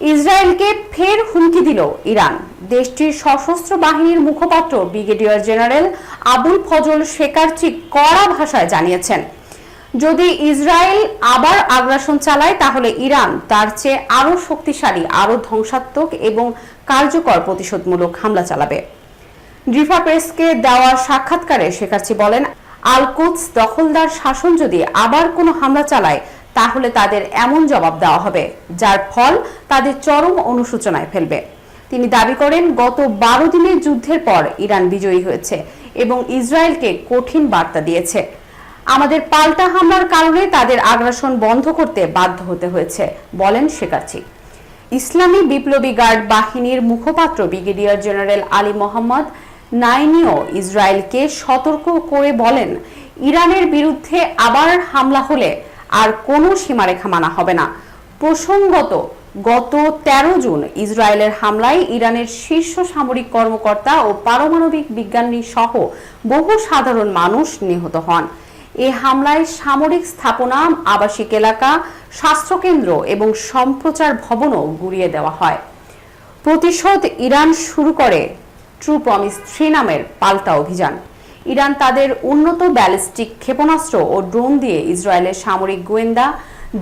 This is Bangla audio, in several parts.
ইসরায়েলকে ফের হুমকি দিল ইরান। দেশটির সশস্ত্র বাহিনীর মুখপাত্র brigadier general Abul Fazl Shekarchi কড়া ভাষায় জানিয়েছেন, যদি ইসরায়েল আবার আগ্রাসন চালায়, তাহলে ইরান তার চেয়ে আরও শক্তিশালী, আরও ধ্বংসাত্মক এবং কার্যকর প্রতিশোধমূলক হামলা চালাবে। ড্রিফা প্রেসকে দেওয়া সাক্ষাৎকারে শেখাচ্ছি বলেন, আলকুদস দখলদার শাসন যদি আবার কোনো হামলা চালায় তাহলে তাদের এমন জবাব দেওয়া হবে, যার ফল তাদের চরম অনুশোচনায় ফেলবে। তিনি দাবি করেন, গত বারো দিনের যুদ্ধের পর ইরান বিজয়ী হয়েছে এবং ইসরায়েলকে কঠিন বার্তা দিয়েছে। আমাদের পাল্টা হামলার কারণে তাদের আগ্রাসন বন্ধ করতে বাধ্য হতে হয়েছে, বলেন শেখাচ্ছি ইসলামী বিপ্লবী গার্ড বাহিনীর মুখপাত্র ব্রিগেডিয়ার জেনারেল আলী মোহাম্মদ নাইনিও ইসরায়েলকে সতর্ক করে বলেন, ইরানের বিরুদ্ধে আবার হামলা হলে আর কোনো সীমারেখা মানা হবে না। প্রসঙ্গত, গত ১৩ জুন ইসরায়েলের হামলায় ইরানের শীর্ষ সামরিক কর্মকর্তা ও পারমাণবিক বিজ্ঞানী সহ বহু সাধারণ মানুষ নিহত হন। এ হামলায় সামরিক স্থাপনা, আবাসিক এলাকা, স্বাস্থ্যকেন্দ্র এবং সম্প্রচার ভবনও গুড়িয়ে দেওয়া হয়। প্রতিশোধ ইরান শুরু করে ট্রু প্রমিস থ্রি নামের পাল্টা অভিযান। ইরান তাদের উন্নত ব্যালিস্টিক ক্ষেপণাস্ত্র ও ড্রোন দিয়ে ইসরায়েলের সামরিক গোয়েন্দা,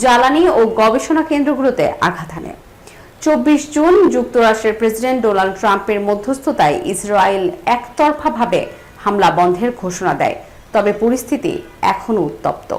জ্বালানি ও গবেষণা কেন্দ্রগুলোতে আঘাত হানে। চব্বিশ জুন যুক্তরাষ্ট্রের প্রেসিডেন্ট ডোনাল্ড ট্রাম্পের মধ্যস্থতায় ইসরায়েল একতরফাভাবে হামলা বন্ধের ঘোষণা দেয়, তবে পরিস্থিতি এখনও উত্তপ্ত।